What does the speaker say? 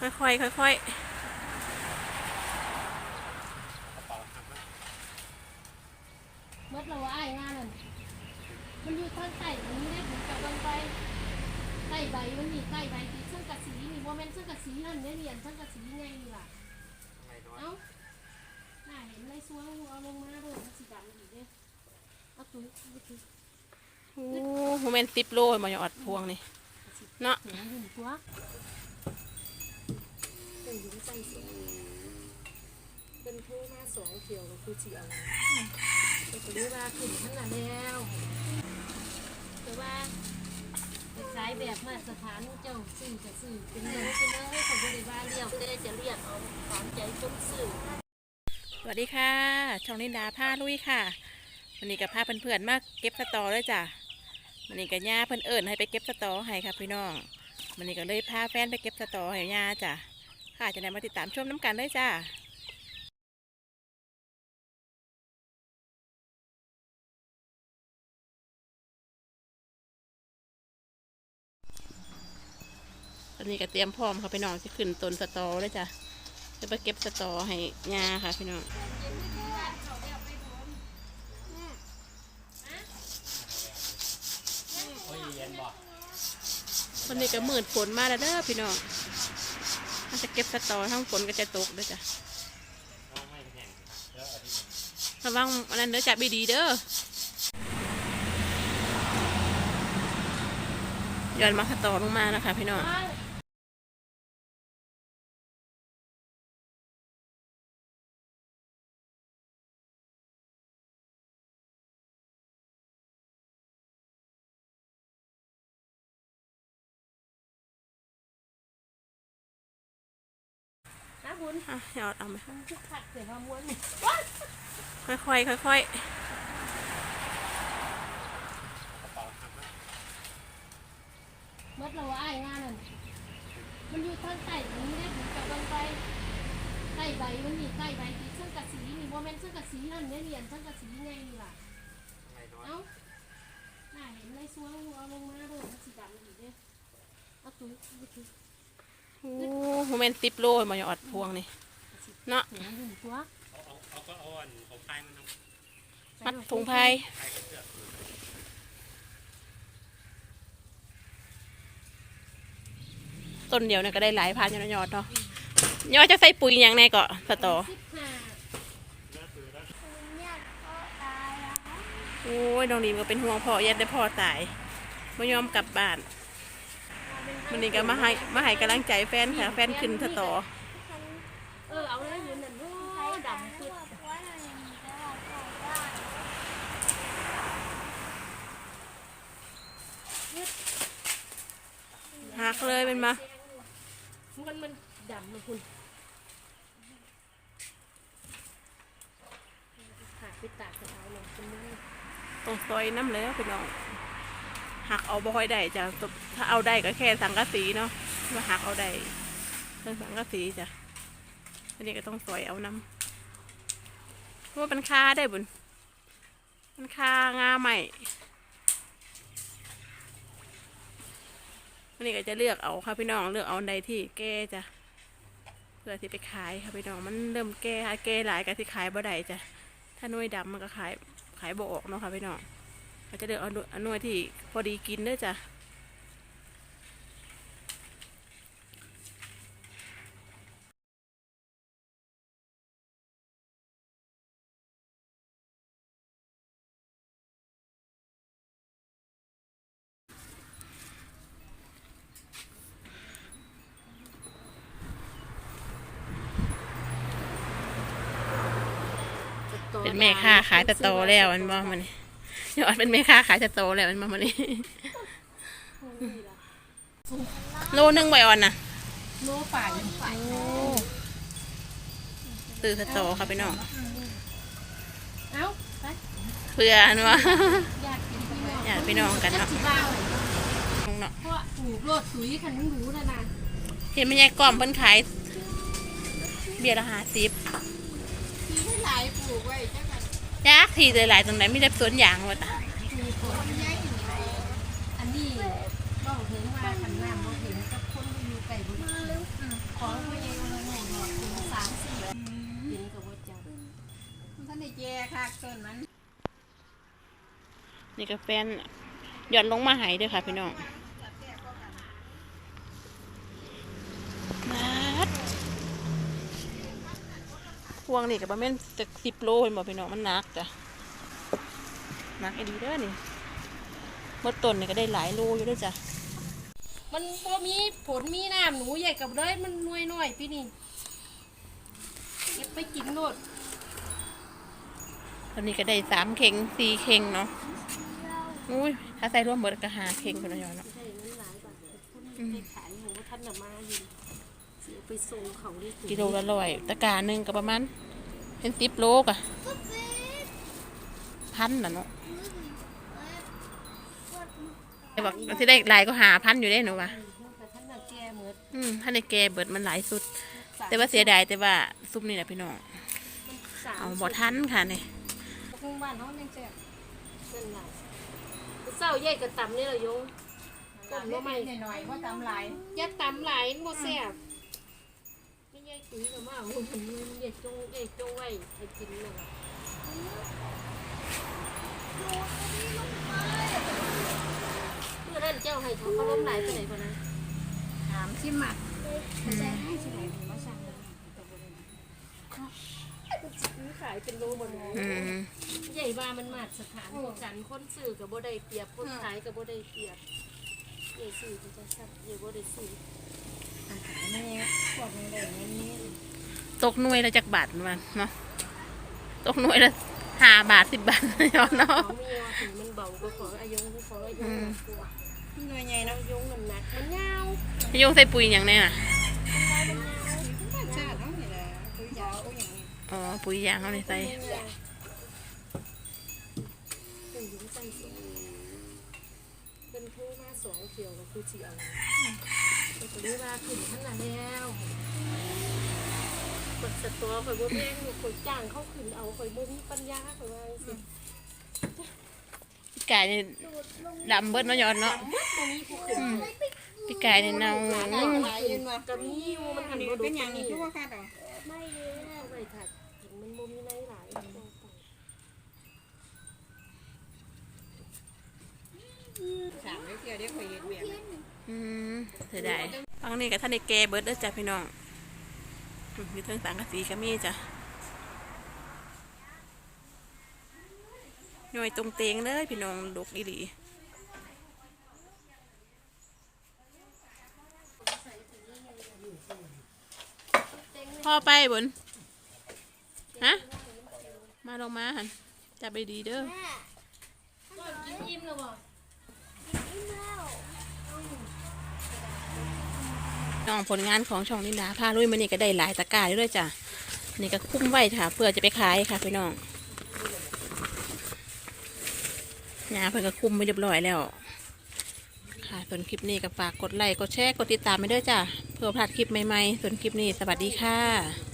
ค่อยๆค่อยมดเราว่าอ้ายงานนั่นมันอยู่ทางใต้ตรงนี้ได้ถึงกับลงไปใต้ใบมันนี่ใต้ใบที่สังกะสีนี่บ่แม่นสังกะสีนั่นได้เรียนสังกะสีไงนี่ล่ะเอ้าน่าเห็นไรซัวเอาลงมาเด้อมันสิดำอีกเด้อเอาตุ้ยเอาตุ้ยๆโอ้โหแม่นติบโลมายอดพวงนี่เนาะ เสียงหุ่นตัวเป็นอยู่ใส่เสียงเป็นโทรมาสองเที่ยวก็คือสิเอาแต่ก็เลยว่าขึ้นทั้งนั้นแล้วแต่ว่าขายแบบมาตรฐานเจ้าซื้อจะซื้อเป็นเงินเป็นเงินให้เขาบริวารเรียกแต่จะเรียกเอาตามใจคนซื้อสวัสดีค่ะช่องนินดาผ้าลุยค่ะวันนี้กับพาเพื่อนๆมาเก็บสตอเลยจ้ะวันนี้กับย่าเพื่อนเอิญให้ไปเก็บสตอให้ค่ะพี่น้องวันนี้ก็เลยพาแฟนไปเก็บสตอให้ย่าจ้ะ ค่ะจะได้มาติดตามชมน้ำกันเลยจ้าตอนนี้ก็เตรียมพร้อมค่ะพี่น้องจะขึ้นต้นสตอเลยจ้ะจะไปเก็บสตอให้ย่าค่ะพี่น้องวันนี้ก็มืดฝนมาแล้วเด้อพี่น้อง ถ้าจะเก็บสตอทั้งฝนก็จะตกด้วยจ้ะระวังอันนั้นเด้อจับดีๆเด้อย้อนมาสตอลงมานะคะพี่น้อง อะยอดเอาไหมคึกคักเสียมาม้วนค่อยๆค่อยมดเราว่าอ้งานนั่นมันอยู่ทางใต้ตรงนี้ได้ถึงกับลงไปใต้ใบมันนี่ใต้ใบที่สังกระสีนี่บ่แม่นสังกระสีนั่นได้เรียนสังกระสีไงนี่ล่ะเอ้าน่าเห็นไรซัวเอาลงมาด้อมันสิดำอีกเด้อเอาตุ้ยเอาตุ้ย โอ้โหแม่นติบโลมายอดพวงนี่ เนาะเสียงหุ่นตัวเอาเอาเอาก็เอาอันเอาพายมันทำมัดถุงพายพายกับเสือกต้นเดียวเนี่ยก็ได้หลายพันอยู่นะยอดเนาะยอดจะใส่ปุ๋ยหยังไงก็สตอสิบห้าโอ้ยน้องดีมก็เป็นห่วงพ่อยัดได้พ่อตายไม่ยอมกลับบ้าน วันนี้ก็มาให้มาให้กำลังใจแฟนค่ะ แฟนขึ้นสตอเออเอาเลยยืนนั่นโอ้ดำปึ๊ดหักเลยเป็นมามันมันดำนะคุณขาดไปตากกระเอาลงเป็นมือต้องซอยน้ำแล้วพี่น้อง หักเอาบ่ค่อยได้จ้ะถ้าเอาได้ก็แค่สังกะสีเนาะมาหักเอาได้เรื่องสังกะสีจ้ะอันนี้ก็ต้องซอยเอาน้ำเพราะว่ามันคาได้บุญมันคางาใหม่วันนี้ก็จะเลือกเอาค่ะพี่น้องเลือกเอาใดที่แก่จ้ะเพื่อที่ไปขายค่ะพี่น้องมันเริ่มแก่ค่ะแก่หลายก็ที่ขายบ่ได้จ้ะถ้าน่วยดำมันก็ขายขายบ่ออกเนาะค่ะพี่น้อง ก็จะเลือกเอาหน่วยเอาหน่วยที่พอดีกินเด้อจ้ะเป็นแม่ค้าขายตะโตแล้วมันบ่มันนี่ ยอดเป็นแม่ค้าขายตะโตแล้วมันบ่มันนี่โลนึงใบอ่อนน่ะโลป่าอยู่ป่าตื่นตะโตค่ะพี่น้องเอ้าไปเพื่อนว่าอยากกินพี่น้องอยากพี่น้องกันเนาะจัสิบ้าเลยเนาะเพราะปลูกโลดสุยคันมึงรู้แล้วนะเห็นแม่ยายกล่อมเพิ่นขายเบียร์ละห้าสิบมีให้หลายปลูกไว้จังกัน ยากทีเลยหลายตรงไหนไม่ได้สวนยางหมดอะอันนี้บอกถึงว่าขันน้ำบอกถึงกับคนที่อยู่ไก่บุญของพ่อเยงเลยหนึ่งสามสี่ย็นกับวัดจังท่านไอ้แย่ค่ะต้นมันนี่กาแฟหย่อนลงมาหายด้วยค่ะพี่น้อง พวงนี่กับประมาณจะสิบโลเห็นบ่พี่น้องมันหนักจ้ะหนักไอ้ดีเด้อนี่หมดต้นนี่ก็ได้หลายโลอยู่เด้วยจ้ะมันพอมีผลมีน้ำหนูใหญ่กับเลยมันน้อยน้อยๆพี่นี่เก็บไปกินโนดตอนนี้ก็ได้สามเข่งสี่เข่งเนาะอุ้ยถ้าใส่รวมหมดก็หาเข่งคนละย้อนเนาะใช่เงินหลายบาทท่านไปขายหนูท่านน่ะมาอยู่ เสียไปส่งเขาได้ถึงกิโลละร้อยตะกร้าหนึ่งก็ประมาณเป็นสิบโลกะพันน่ะเนาะแต่บอกมันจะได้หลายก็หาพันอยู่ได้หนูว่ะแต่ท่านน่ะแก่เหมือนอืมถ้าในแกเบิดมันหลายสุด แต่ว่าเสียดายแต่ว่าซุปนี่แหละพี่น้องสามเอาบ่ทันค่ะเนี่ยครึ่งบ้านเขายังแซ่บเป็นไรเศร้าใหญ่กับต่ำนี่เหรอยงต่ำว่าไม่หน่อยๆว่าตำหลายอย่าต่ำหลายมันบ่แซ่บ ไม่ใหญ่ตุ้ยกับมาเอาผมใหญ่จงใหญ่จงไว้ให้กินเลยเมื่อนั้นเจ้าให้เขาเขาล้มหลายไปไหนพอนะถามชิมอะใช่ให้ชิมไหนผมมาสั่งขายเป็นโลหมดเลยใหญ่ว่ามันมาสถานกว่ากันคนซื้อกับโบได้เปรียบคนขายกับโบได้เปรียบใหญ่ซื้อจะจะซับใหญ่บ่ได้ซื้อ ตกหน่วยละจักบาทมันเนาะตกหน่วยละห้าบาทสิบบาทย้อนเนาะมันเบาก็ขออายงก็ขออายงหน่วยใหญ่อายงมันหนักมันยาวพี่โยงใส่ปุ๋ยอย่างแน่น่ะอ๋อปุ๋ยยางเขาเลยใส่เป็นใสวยเป็นผู้มาสองเที่ยวกับผู้เชี่ยว แต่ตอนนี้ว่าขึ้นท่านน่ะแล้วกดสตัวข่อยบ่แม่งข่อยจ้างเขาขึ้นเอาข่อยบ่มีปัญญาข่อยว่าสิพี่กายนี่ดำเบิดเนาะย้อนเนาะมัดบ่มีผู้ขึ้นพี่กายนี่เนาหลายยืนว่าก็มีอยู่มันอัหันนนี้บ่ดูเป็นอย่างนี้คือว่าคาดเอาไม่แล้วไม่ถัดถึงมันบ่มีในหลายบ่ต้องถามไม่เกี่ยวเดี๋ยวคอยเย็นเวียน อืมเสียดายฟังนี่กับท่านในแกเบิดเด้อจ้ะพี่น้องอืมมีเทิงสังกะสีก็มีจ้ะหน่วยตรงเตงเลยพี่น้องดกอีหลีพ่อไปบนฮะมาลงมาหันจับไปดีเด้อกินอิ่มแล้วบ่ น้องผลงานของช่องนินดาพาลุยมันนี่ก็ได้หลายตะกร้าด้วยจ้ะนี่ก็คุ้มไว้ค่ะ เพื่อจะไปขายค่ะพี่น้องงาเพิ่นก็คุ้มไปเรียบร้อยแล้ว ค่ะส่วนคลิปนี้ก็ฝากกดไลค์กดแชร์กดติดตามไปด้วยจ้ะเพื่อพลาดคลิปใหม่ๆส่วนคลิปนี้สวัสดีค่ะ